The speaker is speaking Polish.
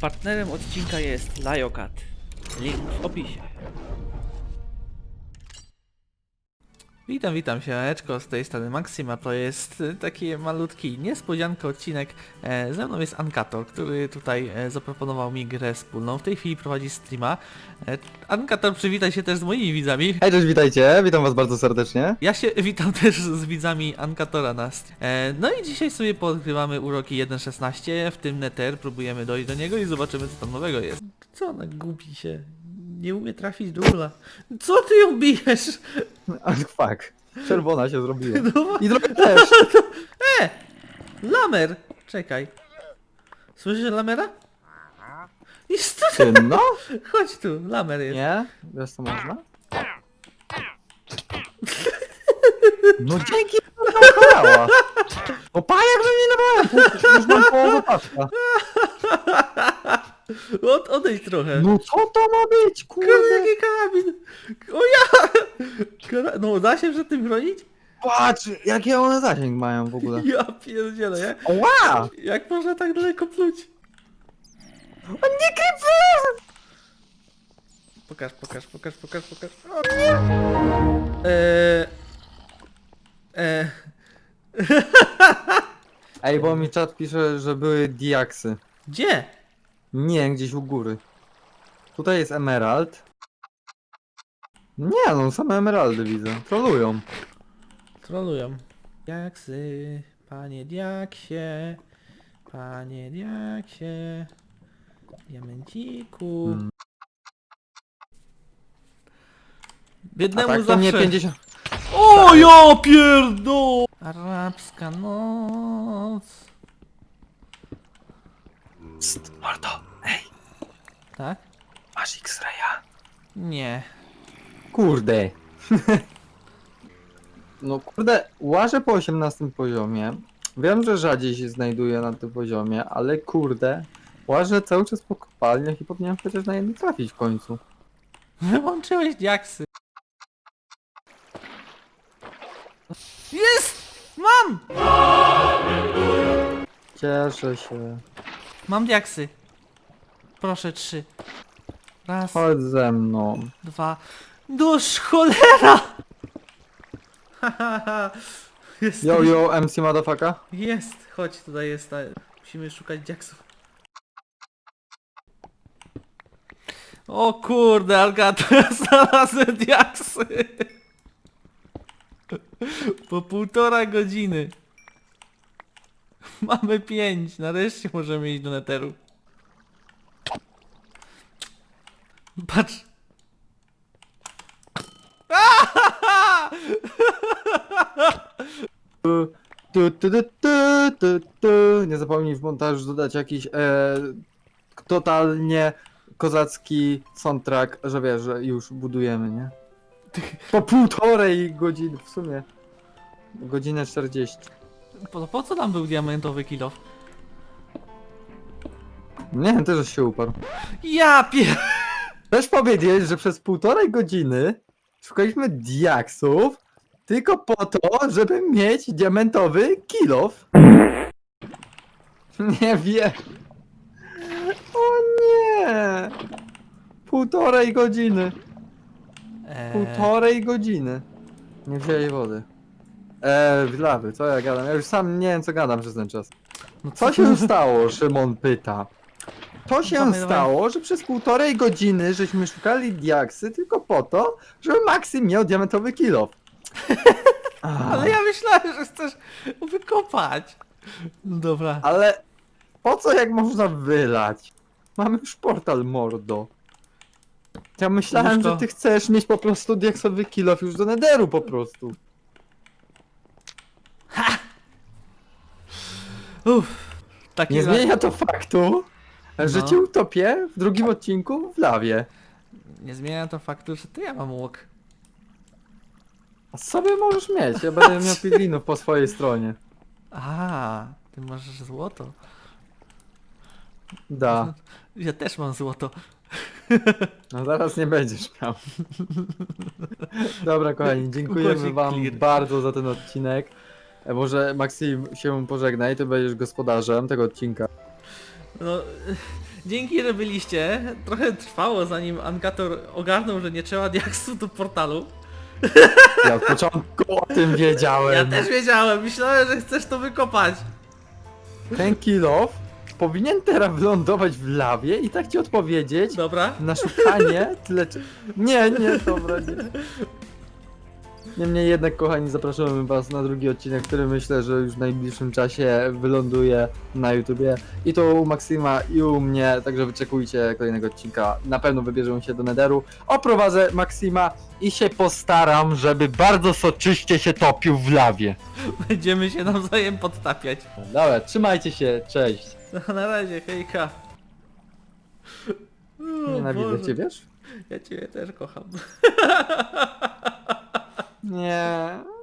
Partnerem odcinka jest Lajokat. Link w opisie. Witam, witam się, Eczko, z tej strony Maxima, to jest e, taki malutki niespodzianka odcinek. E, ze mną jest Ankator, który tutaj e, zaproponował mi grę wspólną, w tej chwili prowadzi streama. E, Ankator, przywitaj się też z moimi widzami. Hej, cześć, witajcie, witam was bardzo serdecznie. Ja się witam też z widzami Ankatora na st- e, No i dzisiaj sobie podgrywamy uroki 1.16, w tym Nether, próbujemy dojść do niego i zobaczymy co tam nowego jest. Co ona gubi się? Nie umie trafić do ula. Co ty ją bijesz? Ach, fuck. Czerwona się zrobiła. No, I trochę też. e! Lamer! Czekaj. Słyszysz Lamera? Jest tu, Ty, no? chodź tu, Lamer jest. Nie? Wiesz co można? No dzięki. No pajak, że nie nabrałem. Już mam połowę paczka. Od, odejdź trochę. No co to ma być, Kurde, kurde? jaki karabin! O ja! Kara... No da się przed tym chronić? Patrz, jakie one zasięg mają w ogóle. Ja pierdzielę, nie? Ła! Jak można tak daleko pluć? On nie krypy! Pokaż, pokaż, pokaż, pokaż, pokaż. O nie! Eee... Eee... Ej, bo mi czat pisze, że były diaksy. Gdzie? Nie, gdzieś u góry. Tutaj jest emerald. Nie no, same emeraldy widzę. Trolują. Trolują. Diaksy, panie diaksie, panie diaksie, diamenciku. Hmm. A Biednemu tak to zawsze... nie 50... O ja pierdo! Arabska noc. Psst, ej, Tak? masz X-raya? Nie. Kurde. no kurde, łażę po 18 poziomie. Wiem, że rzadziej się znajduje na tym poziomie, ale kurde, łażę cały czas po kopalniach i powinienem chociaż na jedno trafić w końcu. Wyłączyłeś diaksy. Jest! Mam! Cieszę się. Mam diaksy. Proszę, trzy. Raz, Chodź ze mną. dwa. Noż cholera! Hahaha. Jest. Yo, yo, MC motherfucker. Jest. Chodź, tutaj jest. Musimy szukać diaksów. O kurde, Algator, znalazłem diaksy. Po półtora godziny. Mamy pięć. Nareszcie możemy iść do neteru. Patrz. Tu, tu, tu, tu, tu, tu. Nie zapomnij w montażu dodać jakiś e, totalnie kozacki soundtrack, że wiesz, że już budujemy, nie? Po półtorej godziny w sumie. Godzinę 40. Po, po co nam był diamentowy kilof? Nie wiem, też się uparł. Ja pier... Chcesz powiedzieć, że przez półtorej godziny szukaliśmy diaksów tylko po to, żeby mieć diamentowy kilof? Nie wiem. O nie! Półtorej godziny. Eee, Półtorej godziny. Nie wzięli wody. Eee, lawy, co ja gadam? Ja już sam nie wiem co gadam przez ten czas. no Co się stało, Szymon pyta. To się Dawaj, dawaj. stało, że przez półtorej godziny żeśmy szukali diaksy tylko po to, żeby Maksym miał diamentowy kilof. Ale ja myślałem, że chcesz wykopać. No Dobra. Ale po co jak można wylać? Mamy już portal mordo. Ja myślałem, że ty chcesz mieć po prostu diaksowy kilof już do nederu po prostu. Uff. Taki Nie za- zmienia to faktu, że No. cię utopię w drugim odcinku w lawie. Nie zmienia to faktu, że to ja mam łuk. A sobie możesz mieć, ja będę miał piglinów po swojej stronie. A, ty masz złoto. Da. Ja też mam złoto. No zaraz nie będziesz miał. Dobra kochani, dziękujemy wam clear. bardzo za ten odcinek. E, Może Maksim się pożegnaj, ty będziesz gospodarzem tego odcinka. No, dzięki, że byliście. Trochę trwało zanim Ankator ogarnął, że nie trzeba diaksu do portalu. Ja od początku o tym wiedziałem. Ja też wiedziałem, myślałem, że chcesz to wykopać. Ten kill off powinien teraz wylądować w lawie i tak ci odpowiedzieć Dobra. na szukanie tyle czy... Nie, nie, dobra, nie. Niemniej jednak, kochani, zapraszamy was na drugi odcinek, który myślę, że już w najbliższym czasie wyląduje na YouTubie. I to u Maksima i u mnie, także wyczekujcie kolejnego odcinka. Na pewno wybierzemy się do Nederu. Oprowadzę Maksima i się postaram, żeby bardzo soczyście się topił w lawie. Będziemy się nawzajem podtapiać. Dobra, trzymajcie się, cześć. No, na razie, hejka. O, Nienawidzę Boże, cię, wiesz? Ja ciebie też kocham. Nie.